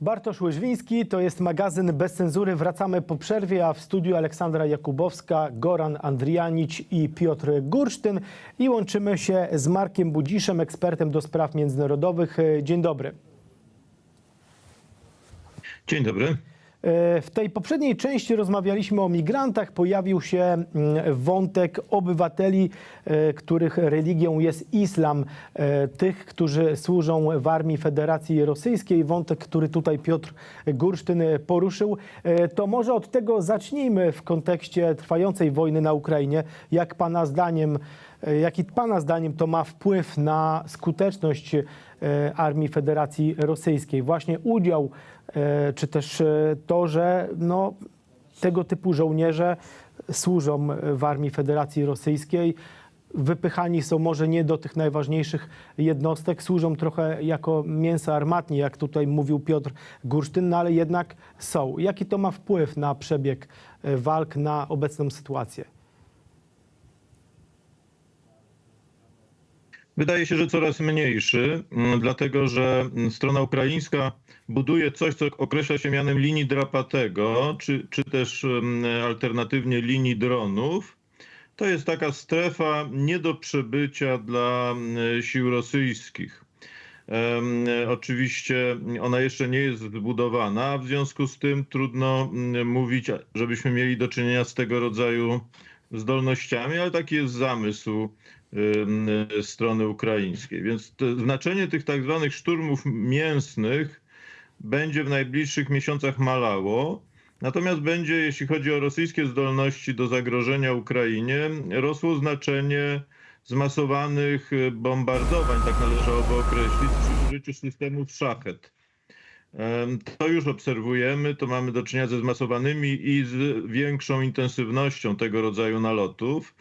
Bartosz Łyżwiński, to jest magazyn Bez Cenzury. Wracamy po przerwie, a w studiu Aleksandra Jakubowska, Goran Andrianić i Piotr Gursztyn. I łączymy się z Markiem Budziszem, ekspertem do spraw międzynarodowych. Dzień dobry. Dzień dobry. E, W tej poprzedniej części rozmawialiśmy o migrantach. Pojawił się mm, wątek obywateli, e, których religią jest islam, e, tych, którzy służą w armii Federacji Rosyjskiej. Wątek, który tutaj Piotr Gursztyn poruszył. To może od tego zacznijmy w kontekście trwającej wojny na Ukrainie. Jak Pana zdaniem, jaki Pana zdaniem to ma wpływ na skuteczność armii Federacji Rosyjskiej? Właśnie udział czy też e, to, że no, tego typu żołnierze służą w armii Federacji Rosyjskiej, wypychani są może nie do tych najważniejszych jednostek, służą trochę jako mięso armatnie, jak tutaj mówił Piotr Gursztyn, no ale jednak są. Jaki to ma wpływ na przebieg e, walk, na obecną sytuację? Wydaje się, że coraz mniejszy, mm, dlatego że strona ukraińska buduje coś, co określa się mianem linii drapatego, czy, czy też mm, alternatywnie linii dronów. To jest taka strefa nie do przebycia dla mm, sił rosyjskich. Oczywiście ona jeszcze nie jest zbudowana, a w związku z tym trudno mówić, żebyśmy mieli do czynienia z tego rodzaju zdolnościami, ale taki jest zamysł strony ukraińskiej. Więc znaczenie tych tak zwanych szturmów mięsnych będzie w najbliższych miesiącach malało. Natomiast będzie, jeśli chodzi o rosyjskie zdolności do zagrożenia Ukrainie, rosło znaczenie zmasowanych y, bombardowań, tak należałoby określić, przy użyciu systemów szachet. To już obserwujemy, to mamy do czynienia ze zmasowanymi i z większą intensywnością tego rodzaju nalotów.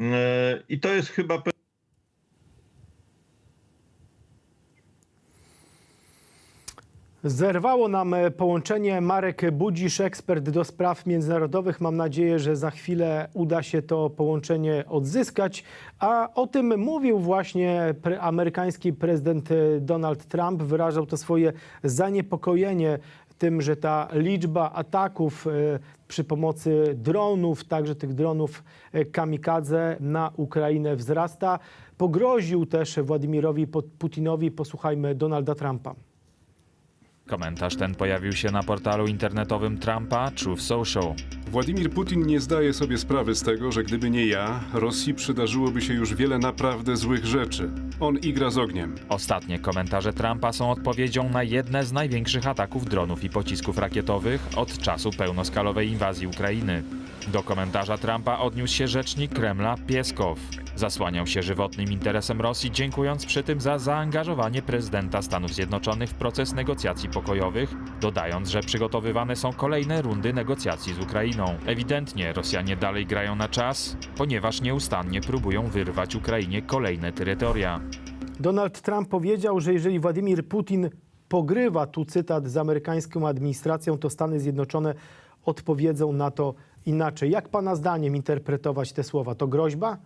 E, I to jest chyba Zerwało nam e, połączenie Marek Budzisz, ekspert do spraw międzynarodowych. Mam nadzieję, że za chwilę uda się to połączenie odzyskać. A o tym mówił właśnie amerykański prezydent e, Donald Trump. Wyrażał to swoje zaniepokojenie tym, że ta liczba ataków e, przy pomocy dronów, także tych dronów e, kamikadze na Ukrainę wzrasta. Pogroził też Władimirowi Putinowi. Posłuchajmy Donalda Trumpa. Komentarz ten pojawił się na portalu internetowym Trumpa Truth Social. Władimir Putin nie zdaje sobie sprawy z tego, że gdyby nie ja, Rosji przydarzyłoby się już wiele naprawdę złych rzeczy. On igra z ogniem. Ostatnie komentarze Trumpa są odpowiedzią na jedne z największych ataków dronów i pocisków rakietowych od czasu pełnoskalowej inwazji Ukrainy. Do komentarza Trumpa odniósł się rzecznik Kremla Pieskow. Zasłaniał się żywotnym interesem Rosji, dziękując przy tym za zaangażowanie prezydenta Stanów Zjednoczonych w proces negocjacji pokojowych, dodając, że przygotowywane są kolejne rundy negocjacji z Ukrainą. Ewidentnie Rosjanie dalej grają na czas, ponieważ nieustannie próbują wyrwać Ukrainie kolejne terytoria. Donald Trump powiedział, że jeżeli Władimir Putin pogrywa, tu cytat z amerykańską administracją, to Stany Zjednoczone odpowiedzą na to inaczej. Jak Pana zdaniem interpretować te słowa? To groźba?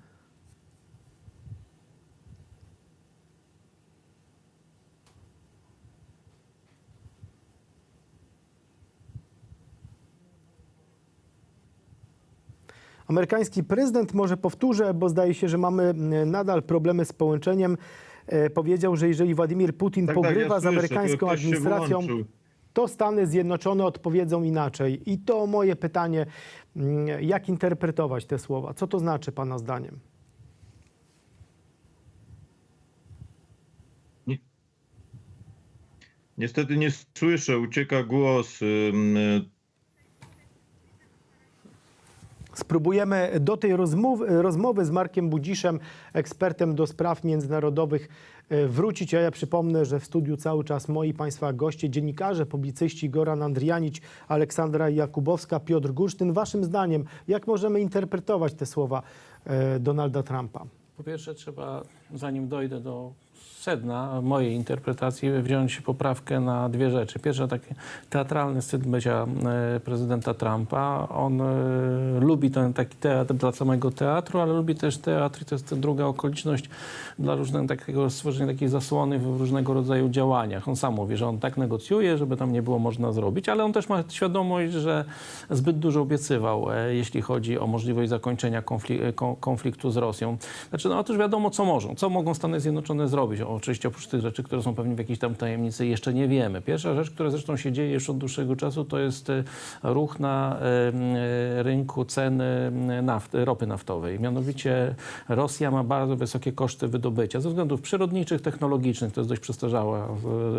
Amerykański prezydent, może powtórzę, bo zdaje się, że mamy mm, nadal problemy z połączeniem, e, powiedział, że jeżeli Władimir Putin Tak, tak, pogrywa ja z słyszę, amerykańską się administracją, to Stany Zjednoczone odpowiedzą inaczej. I to moje pytanie, mm, jak interpretować te słowa? Co to znaczy Pana zdaniem? niestety nie słyszę, ucieka głos. Spróbujemy do tej rozmowy, rozmowy z Markiem Budziszem, ekspertem do spraw międzynarodowych, e, wrócić. A ja przypomnę, że w studiu cały czas moi Państwa goście, dziennikarze, publicyści Goran Andrianić, Aleksandra Jakubowska, Piotr Gursztyn. Waszym zdaniem, jak możemy interpretować te słowa e, Donalda Trumpa? Po pierwsze, trzeba, zanim dojdę do sedna mojej interpretacji wziąć poprawkę na dwie rzeczy. Pierwsza, taki teatralny styl bycia e, prezydenta Trumpa. On e, lubi ten taki teatr dla samego teatru, ale lubi też teatr i to jest druga okoliczność dla różnego takiego stworzenia takiej zasłony w różnego rodzaju działaniach. On sam mówi, że on tak negocjuje, żeby tam nie było można zrobić, ale on też ma świadomość, że zbyt dużo obiecywał, e, jeśli chodzi o możliwość zakończenia konfli- kon- konfliktu z Rosją. Znaczy, no otóż wiadomo, co mogą, co mogą Stany Zjednoczone zrobić. O, oczywiście oprócz tych rzeczy, które są pewnie w jakiejś tam tajemnicy, jeszcze nie wiemy. Pierwsza rzecz, która zresztą się dzieje już od dłuższego czasu, to jest e, ruch na e, e, rynku ceny m, naft, ropy naftowej. Mianowicie Rosja ma bardzo wysokie koszty wydobycia ze względów przyrodniczych, technologicznych. To jest dość przestarzała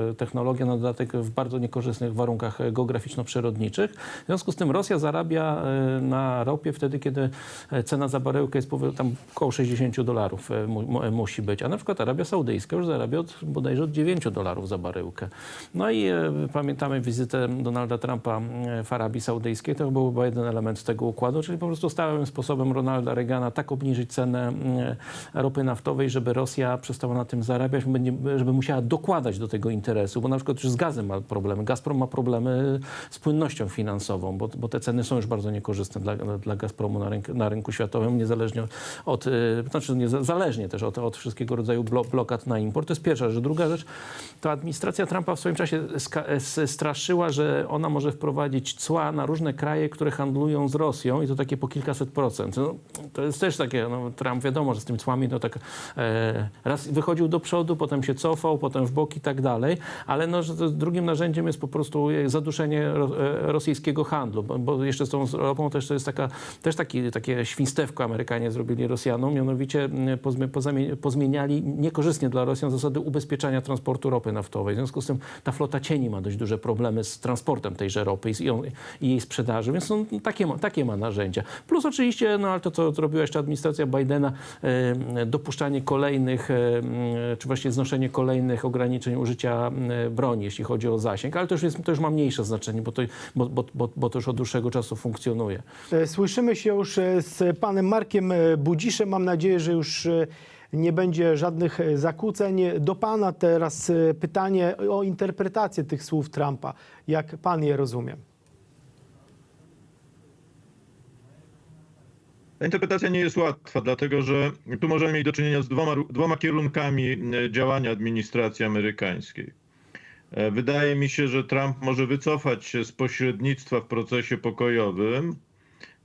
e, technologia, na dodatek w bardzo niekorzystnych warunkach e, geograficzno-przyrodniczych. W związku z tym Rosja zarabia e, na ropie wtedy, kiedy e, cena za baryłkę jest tam około 60 dolarów e, mu, mu, musi być. A na przykład Arabia Saudyjska już zarabia od, bodajże od 9 dolarów za baryłkę. No i e, pamiętamy wizytę Donalda Trumpa e, w Arabii Saudyjskiej. To był chyba jeden element tego układu, czyli po prostu stałym sposobem Ronalda Reagana tak obniżyć cenę e, ropy naftowej, żeby Rosja przestała na tym zarabiać, żeby musiała dokładać do tego interesu, bo na przykład już z gazem ma problemy. Gazprom ma problemy z płynnością finansową, bo, bo te ceny są już bardzo niekorzystne dla, dla Gazpromu na, rynku, na rynku światowym, niezależnie od, e, znaczy nieza- zależnie też od, od wszystkiego rodzaju blo, blokad na import. To jest pierwsza rzecz. Druga rzecz, to administracja Trumpa w swoim czasie s- straszyła, że ona może wprowadzić cła na różne kraje, które handlują z Rosją i to takie po kilkaset procent. No, to jest też takie, no, Trump wiadomo, że z tymi cłami to tak e, raz wychodził do przodu, potem się cofał, potem w bok i tak dalej, ale no, że drugim narzędziem jest po prostu e, zaduszenie ro, e, rosyjskiego handlu, bo, bo jeszcze z tą ropą też to jest taka, też taki, takie świństewko Amerykanie zrobili Rosjanom, mianowicie m, pozmie, pozamie- pozmieniali niekorzystnie dla Rosjan zasady ubezpieczania transportu ropy naftowej. W związku z tym ta flota cieni ma dość duże problemy z transportem tejże ropy i, on, i jej sprzedaży, więc no, takie, ma, takie ma narzędzia. Plus oczywiście, no ale to, co robiła jeszcze administracja Bidena, e, dopuszczanie kolejnych, e, czy właściwie znoszenie kolejnych ograniczeń użycia m, broni, jeśli chodzi o zasięg, ale to już, jest, to już ma mniejsze znaczenie, bo to, bo, bo, bo, bo to już od dłuższego czasu funkcjonuje. E, Słyszymy się już e, z panem Markiem e, Budziszem. Mam nadzieję, że już e, nie będzie żadnych e, zakłóceń. Do pana teraz e, pytanie o interpretację tych słów Trumpa. Jak pan je rozumie? Ta interpretacja nie jest łatwa, dlatego że tu możemy mieć do czynienia z dwoma, dwoma kierunkami e, działania administracji amerykańskiej. Wydaje mi się, że Trump może wycofać się z pośrednictwa w procesie pokojowym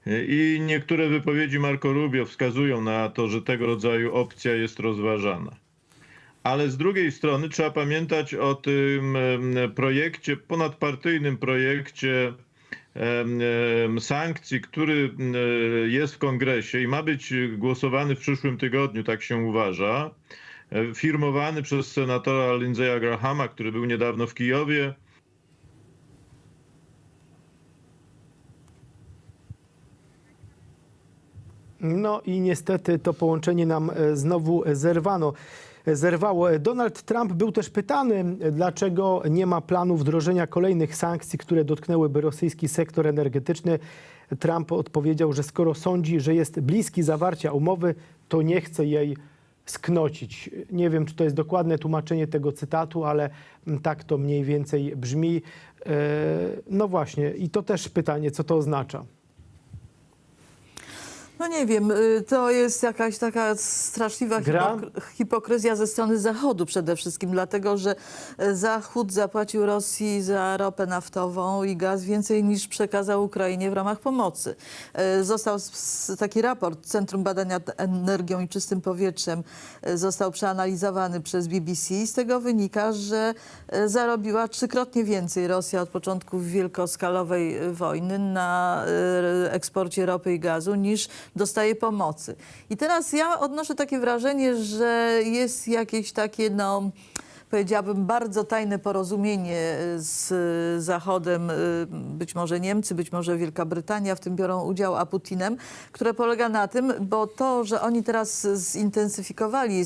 i niektóre wypowiedzi Marco Rubio wskazują na to, że tego rodzaju opcja jest rozważana. Ale z drugiej strony trzeba pamiętać o tym projekcie, ponadpartyjnym projekcie sankcji, który jest w kongresie i ma być głosowany w przyszłym tygodniu, tak się uważa. E, Firmowany przez senatora Lindsey'a Grahama, który był niedawno w Kijowie. No i niestety to połączenie nam e, znowu zerwano. e, Zerwało. E, Donald Trump był też pytany, e, dlaczego nie ma planu wdrożenia kolejnych sankcji, które dotknęłyby rosyjski sektor energetyczny. Trump odpowiedział, że skoro sądzi, że jest bliski zawarcia umowy, to nie chce jej sknocić. Nie wiem, czy to jest dokładne tłumaczenie tego cytatu, ale mm, tak to mniej więcej brzmi. E, No właśnie, i to też pytanie, co to oznacza. No nie wiem, y, to jest jakaś taka straszliwa Gra? hipokryzja ze strony Zachodu przede wszystkim, dlatego że e, Zachód zapłacił Rosji za ropę naftową i gaz więcej niż przekazał Ukrainie w ramach pomocy. E, Został taki raport Centrum Badania Energią i Czystym Powietrzem, został przeanalizowany przez BBC i z tego wynika, że zarobiła trzykrotnie więcej Rosja od początku wielkoskalowej wojny na eksporcie ropy i gazu niż dostaje pomocy. I teraz ja odnoszę takie wrażenie, że jest jakieś takie no powiedziałabym, bardzo tajne porozumienie z Zachodem, y, być może Niemcy, być może Wielka Brytania w tym biorą udział, a Putinem, które polega na tym, bo to, że oni teraz zintensyfikowali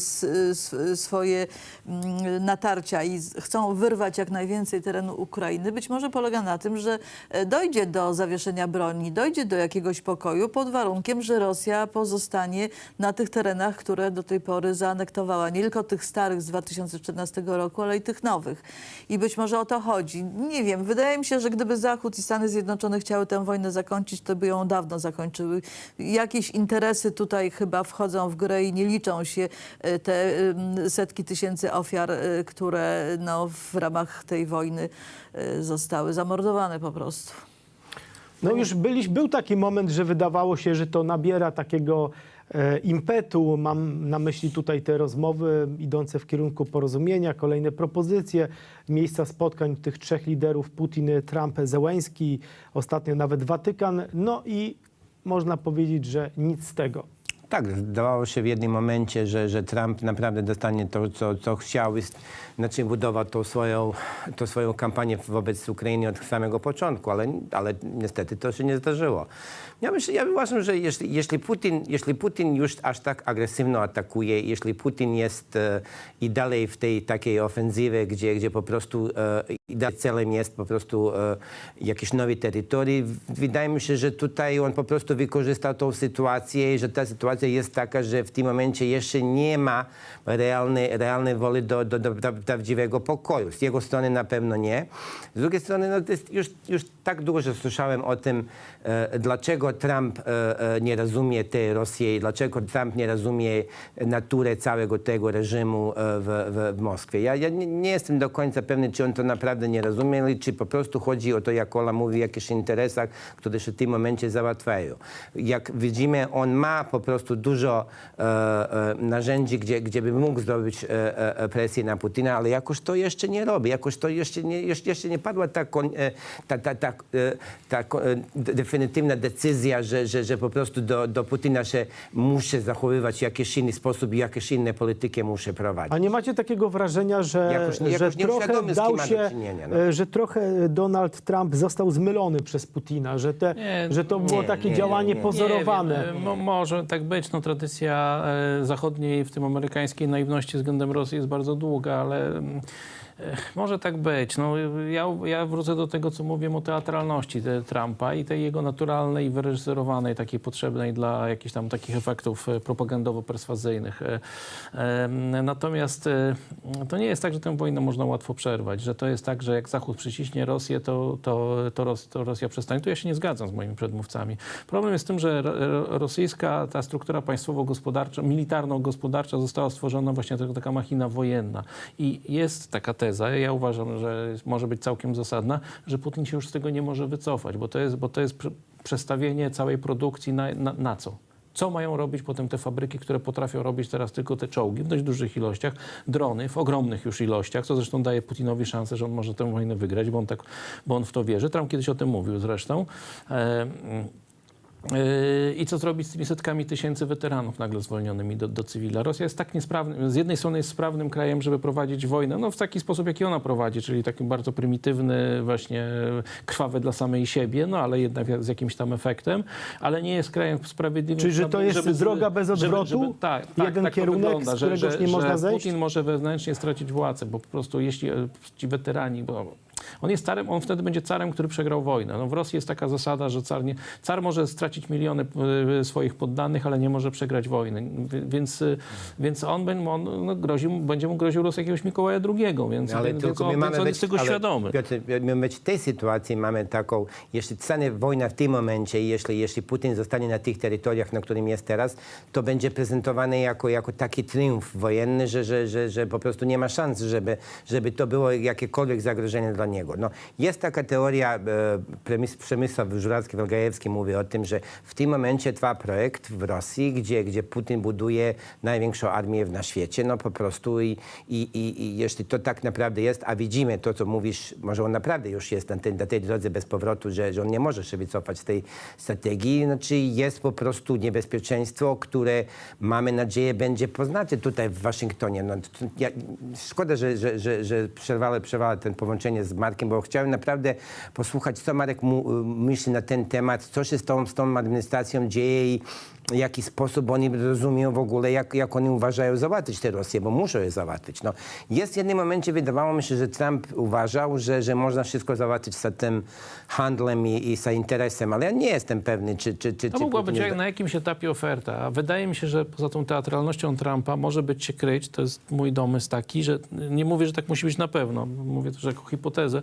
swoje mm, natarcia i chcą wyrwać jak najwięcej terenu Ukrainy, być może polega na tym, że e, dojdzie do zawieszenia broni, dojdzie do jakiegoś pokoju pod warunkiem, że Rosja pozostanie na tych terenach, które do tej pory zaanektowała. Nie tylko tych starych z 2014 roku, ale i tych nowych. I być może o to chodzi. Nie wiem, wydaje mi się, że gdyby Zachód i Stany Zjednoczone chciały tę wojnę zakończyć, to by ją dawno zakończyły. Jakieś interesy tutaj chyba wchodzą w grę i nie liczą się e, te setki tysięcy ofiar, e, które no, w ramach tej wojny e, zostały zamordowane po prostu. No już byliś, był taki moment, że wydawało się, że to nabiera takiego impetu. Mam na myśli tutaj te rozmowy idące w kierunku porozumienia, kolejne propozycje, miejsca spotkań tych trzech liderów Putin, Trump, Zełenski, ostatnio nawet Watykan. No i można powiedzieć, że nic z tego. Tak, zdawało się w jednym momencie, że, że Trump naprawdę dostanie to, co, co chciał, znaczy budował tą swoją, tą swoją kampanię wobec Ukrainy od samego początku, ale, ale niestety to się nie zdarzyło. Ja, myślę, ja uważam, że jeśli, jeśli, Putin, jeśli Putin już aż tak agresywnie atakuje, jeśli Putin jest e, i dalej w tej takiej ofensywie, gdzie, gdzie po prostu e, celem jest po prostu e, jakieś nowe terytorii, wydaje mi się, że tutaj on po prostu wykorzystał tą sytuację i że ta sytuacja jest taka, że w tym momencie jeszcze nie ma realnej, realnej woli do, do, do, do prawdziwego pokoju. Z jego strony na pewno nie. Z drugiej strony no, już, już tak dużo słyszałem o tym, e, dlaczego Trump e, e, nie rozumie tej Rosji, dlaczego Trump nie rozumie naturę całego tego reżimu e, w, w, w Moskwie. Ja, ja nie, nie jestem do końca pewny, czy on to naprawdę nie rozumie, czy po prostu chodzi o to, jak Ola mówi, o jakichś interesach, które się w tym momencie załatwiają. Jak widzimy, on ma po prostu dużo e, e, narzędzi, gdzie, gdzie by mógł zrobić e, e, presję na Putina, ale jakoś to jeszcze nie robi, jakoś to jeszcze nie, jeszcze, jeszcze nie padła ta, kon- e, ta, ta, ta, e, ta e, definitywna decyzja, że, że, że po prostu do, do Putina się musi zachowywać w jakiś inny sposób i jakieś inne polityki musi prowadzić. A nie macie takiego wrażenia, że, Jakoś nie- że jakoś trochę dał się, no. że trochę Donald Trump został zmylony przez Putina, że, te, Nie, że to było nie, takie nie, działanie nie, nie. pozorowane. Nie wiem, mo, może tak być. No, tradycja e, zachodniej, w tym amerykańskiej naiwności względem Rosji jest bardzo długa, ale mm, może tak być. No, ja, ja wrócę do tego, co mówiłem o teatralności te Trumpa i tej jego naturalnej, wyreżyserowanej, takiej potrzebnej dla jakichś tam takich efektów e, propagandowo-perswazyjnych. E, e, Natomiast to nie jest tak, że tę wojnę można łatwo przerwać, że to jest tak, że jak Zachód przyciśnie Rosję, to, to, to, Ros, to Rosja przestanie. Tu ja się nie zgadzam z moimi przedmówcami. Problem jest w tym, że ro- ro- rosyjska ta struktura państwowo-gospodarcza, militarno-gospodarcza została stworzona właśnie taka machina wojenna. I jest taka teza, ja uważam, że może być całkiem zasadna, że Putin się już z tego nie może wycofać, bo to jest, bo to jest prze- przestawienie całej produkcji na, na, na co? Co mają robić potem te fabryki, które potrafią robić teraz tylko te czołgi w dość dużych ilościach, drony w ogromnych już ilościach, co zresztą daje Putinowi szansę, że on może tę wojnę wygrać, bo on, tak, bo on w to wierzy. Trump kiedyś o tym mówił zresztą. E, I co zrobić z tymi setkami tysięcy weteranów nagle zwolnionymi do, do cywila? Rosja jest tak niesprawnym, z jednej strony jest sprawnym krajem, żeby prowadzić wojnę, no w taki sposób, jaki ona prowadzi, czyli taki bardzo prymitywny, właśnie krwawy dla samej siebie, no ale jednak z jakimś tam efektem, ale nie jest krajem sprawiedliwym. Czyli, że żeby- to jest żeby- droga bez żeby- odwrotu? żeby- tak, tak, Jeden tak kierunek, wygląda, z którego już nie można że zejść? Putin może wewnętrznie stracić władzę, bo po prostu jeśli ci weterani, bo on jest carem, on wtedy będzie carem, który przegrał wojnę. No w Rosji jest taka zasada, że car, nie, car może stracić miliony e, swoich poddanych, ale nie może przegrać wojny. Więc, e, więc on, on no, groził, będzie mu groził los jakiegoś Mikołaja II, więc, Ale więc, tylko on, my więc on być, jest tego ale, świadomy. Piotr, my być w tej sytuacji mamy taką, jeśli stanie wojna w tym momencie, jeśli, jeśli Putin zostanie na tych terytoriach, na którym jest teraz, to będzie prezentowany jako, jako taki triumf wojenny, że, że, że, że po prostu nie ma szans, żeby, żeby to było jakiekolwiek zagrożenie dla niego. Niego. No, jest taka teoria, e, Przemysław Żurawski-Walgajewski mówi o tym, że w tym momencie trwa projekt w Rosji, gdzie, gdzie Putin buduje największą armię na świecie, no po prostu i, i, i, i jeśli to tak naprawdę jest, a widzimy to, co mówisz, może on naprawdę już jest na tej, na tej drodze bez powrotu, że, że on nie może się wycofać z tej strategii, znaczy jest po prostu niebezpieczeństwo, które mamy nadzieję będzie poznane tutaj w Waszyngtonie. No, ja, szkoda, że, że, że, że przerwałem ten połączenie z Markiem, bo chciałem naprawdę posłuchać, co Marek mu, myśli na ten temat, co się z tą, z tą administracją dzieje i w jaki sposób oni rozumieją w ogóle, jak, jak oni uważają załatwić tę Rosję, bo muszą je załatwić. No, jest w jednym momencie, wydawało mi się, że Trump uważał, że, że można wszystko załatwić z tym handlem i, i z interesem, ale ja nie jestem pewny, czy... czy, czy To czy mogła być na jakimś etapie oferta. A wydaje mi się, że poza tą teatralnością Trumpa może być się kryć, to jest mój domysł taki, że nie mówię, że tak musi być na pewno, mówię to jako hipotezę,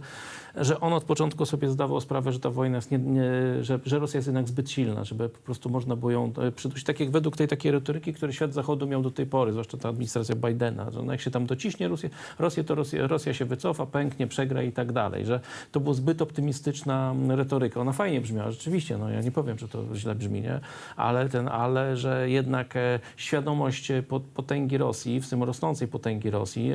że on od początku sobie zdawał sprawę, że ta wojna jest nie, nie, że, że Rosja jest jednak zbyt silna, żeby po prostu można było ją e, przydusić. Tak jak według tej takiej retoryki, której świat zachodu miał do tej pory, zwłaszcza ta administracja Bidena, że jak się tam dociśnie Rosję, Rosję to Rosja, Rosja się wycofa, pęknie, przegra i tak dalej, że to była zbyt optymistyczna retoryka. Ona fajnie brzmiała, rzeczywiście, no ja nie powiem, że to źle brzmi, nie? Ale, ten, ale że jednak e, świadomość e, pot- potęgi Rosji, w tym rosnącej potęgi Rosji,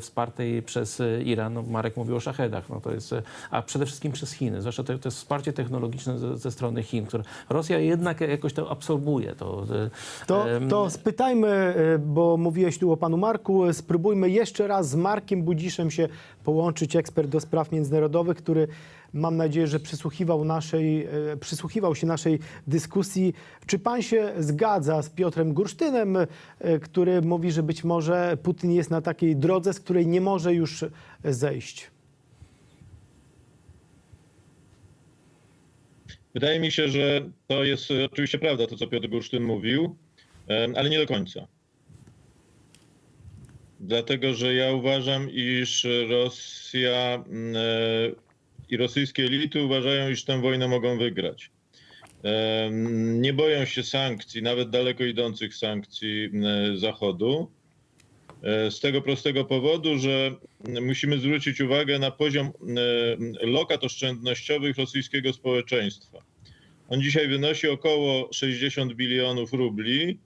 wspartej przez Iran, no Marek mówił o szachedach, no to jest, e, a przede wszystkim przez Chiny, zwłaszcza to, to jest wsparcie technologiczne ze, ze strony Chin, które Rosja jednak jakoś to absorbuje. To, e, To, to spytajmy, e, bo mówiłeś tu o panu Marku, e, spróbujmy jeszcze raz z Markiem Budziszem się połączyć, ekspert do spraw międzynarodowych, który mam nadzieję, że przysłuchiwał, naszej, e, przysłuchiwał się naszej dyskusji. Czy pan się zgadza z Piotrem Gursztynem, e, który mówi, że być może Putin jest na takiej drodze, z której nie może już zejść? Wydaje mi się, że to jest oczywiście prawda, to co Piotr Gursztyn mówił, ale nie do końca. Dlatego, że ja uważam, iż Rosja mm, e, i rosyjskie elity uważają, iż tę wojnę mogą wygrać. Nie boją się sankcji, nawet daleko idących sankcji m, Zachodu. E, Z tego prostego powodu, że musimy zwrócić uwagę na poziom e, lokat oszczędnościowych rosyjskiego społeczeństwa. On dzisiaj wynosi około 60 bilionów rubli,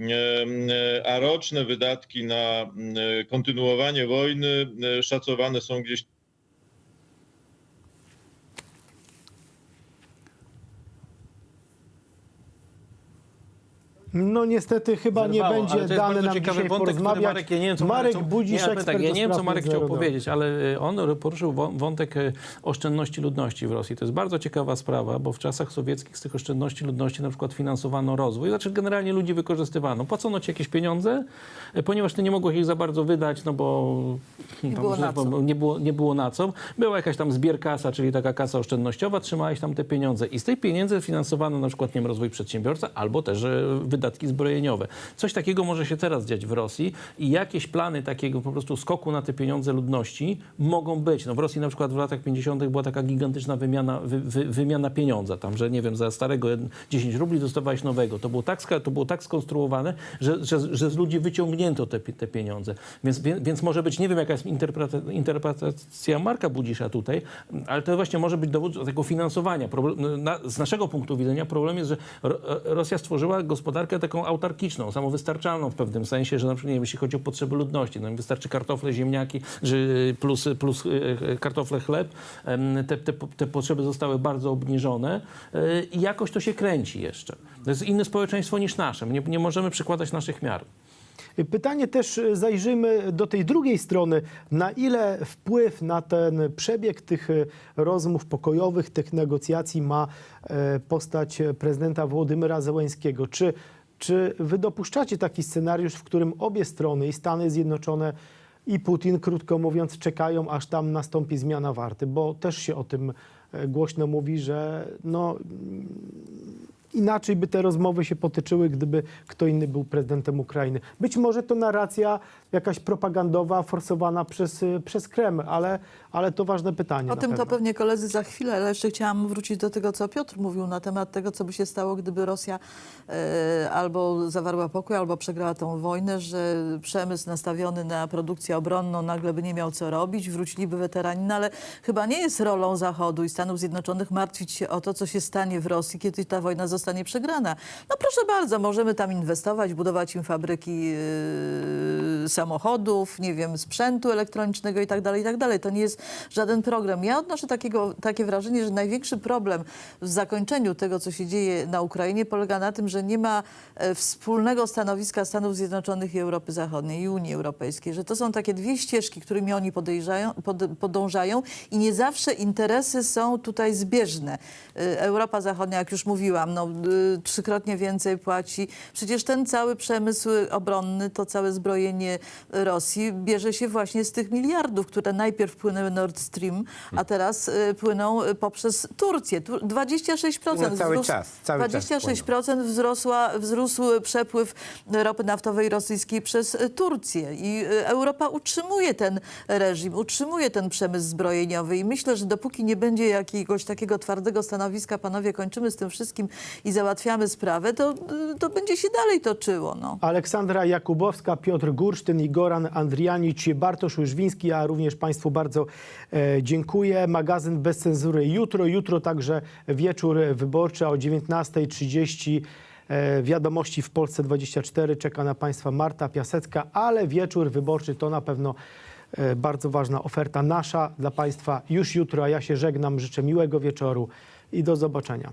e, a roczne wydatki na kontynuowanie wojny szacowane są gdzieś No niestety chyba nie Zerwało, będzie ale to jest dane bardzo nam ciekawy dzisiaj wątek, który porozmawiać. Marek, ja nie wiem, co Marek co- Budzisz, nie, ekspert tak, ja do nie wiem, co spraw Marek chciał międzynarodowych. powiedzieć, ale y, on poruszył wą- wątek y, oszczędności ludności w Rosji. To jest bardzo ciekawa sprawa, bo w czasach sowieckich z tych oszczędności ludności na przykład finansowano rozwój, znaczy generalnie ludzi wykorzystywano. Płacono ci jakieś pieniądze, y, ponieważ ty nie mogłeś ich za bardzo wydać, no bo nie było na co. nie było, nie było na co. Była jakaś tam zbierkasa, czyli taka kasa oszczędnościowa, trzymałeś tam te pieniądze i z tej pieniędzy finansowano na przykład nie wiem, rozwój przedsiębiorca albo też e, wydatki zbrojeniowe. Coś takiego może się teraz dziać w Rosji i jakieś plany takiego po prostu skoku na te pieniądze ludności mogą być. No w Rosji na przykład w latach 50. była taka gigantyczna wymiana, wy, wy, wymiana pieniądza tam, że nie wiem, za starego 10 rubli dostawałeś nowego. To było tak, to było tak skonstruowane, że, że, że z ludzi wyciągnięto te, te pieniądze. Więc, więc może być, nie wiem jaka jest interpreta- interpretacja Marka Budzisza tutaj, ale to właśnie może być dowód tego finansowania. Problem, na, z naszego punktu widzenia problem jest, że Ro, Rosja stworzyła gospodarkę taką autarkiczną, samowystarczalną w pewnym sensie, że na przykład nie wiem, jeśli chodzi o potrzeby ludności, no im wystarczy kartofle, ziemniaki że plus, plus e, kartofle, chleb. Te, te, te potrzeby zostały bardzo obniżone i jakoś to się kręci jeszcze. To jest inne społeczeństwo niż nasze. Nie, nie możemy przykładać naszych miar. Pytanie też zajrzymy do tej drugiej strony. Na ile wpływ na ten przebieg tych rozmów pokojowych, tych negocjacji ma e, postać prezydenta Włodymyra Zełęńskiego? Czy, czy wy dopuszczacie taki scenariusz, w którym obie strony, i Stany Zjednoczone, i Putin, krótko mówiąc, czekają, aż tam nastąpi zmiana warty? Bo też się o tym e, głośno mówi, że no, inaczej by te rozmowy się potyczyły, gdyby kto inny był prezydentem Ukrainy. Być może to narracja jakaś propagandowa, forsowana przez, y, przez Kreml, ale, ale to ważne pytanie. O tym to pewno. pewnie koledzy za chwilę, ale jeszcze chciałam wrócić do tego, co Piotr mówił na temat tego, co by się stało, gdyby Rosja e, albo zawarła pokój, albo przegrała tą wojnę, że przemysł nastawiony na produkcję obronną nagle by nie miał co robić, wróciliby weterani, no ale chyba nie jest rolą Zachodu i Stanów Zjednoczonych martwić się o to, co się stanie w Rosji, kiedy ta wojna zostanie przegrana. No proszę bardzo, możemy tam inwestować, budować im fabryki e, samochodów, nie wiem, sprzętu elektronicznego i tak dalej, i tak dalej. To nie jest żaden program. Ja odnoszę takiego, takie wrażenie, że największy problem w zakończeniu tego, co się dzieje na Ukrainie, polega na tym, że nie ma e, wspólnego stanowiska Stanów Zjednoczonych i Europy Zachodniej i Unii Europejskiej, że to są takie dwie ścieżki, którymi oni pod, podążają i nie zawsze interesy są tutaj zbieżne. E, Europa Zachodnia, jak już mówiłam, no, trzykrotnie więcej płaci. Przecież ten cały przemysł obronny, to całe zbrojenie Rosji bierze się właśnie z tych miliardów, które najpierw płynęły Nord Stream, a teraz y, płyną y, poprzez Turcję. Tu 26% No, cały wzrósł- czas, cały czas 26% wzrosła, wzrósł przepływ ropy naftowej rosyjskiej przez y, Turcję. I y, Europa utrzymuje ten reżim, utrzymuje ten przemysł zbrojeniowy. I myślę, że dopóki nie będzie jakiegoś takiego twardego stanowiska, panowie, kończymy z tym wszystkim i załatwiamy sprawę, to, y, to będzie się dalej toczyło. No. Aleksandra Jakubowska, Piotr Gursztyn i Goran Bartosz Łyżwiński, ja również Państwu bardzo e, dziękuję. Magazyn Bez Cenzury jutro, jutro także wieczór wyborczy o 19.30. E, wiadomości w Polsce 24 czeka na Państwa Marta Piasecka, ale wieczór wyborczy to na pewno e, bardzo ważna oferta nasza dla Państwa już jutro, a ja się żegnam, życzę miłego wieczoru i do zobaczenia.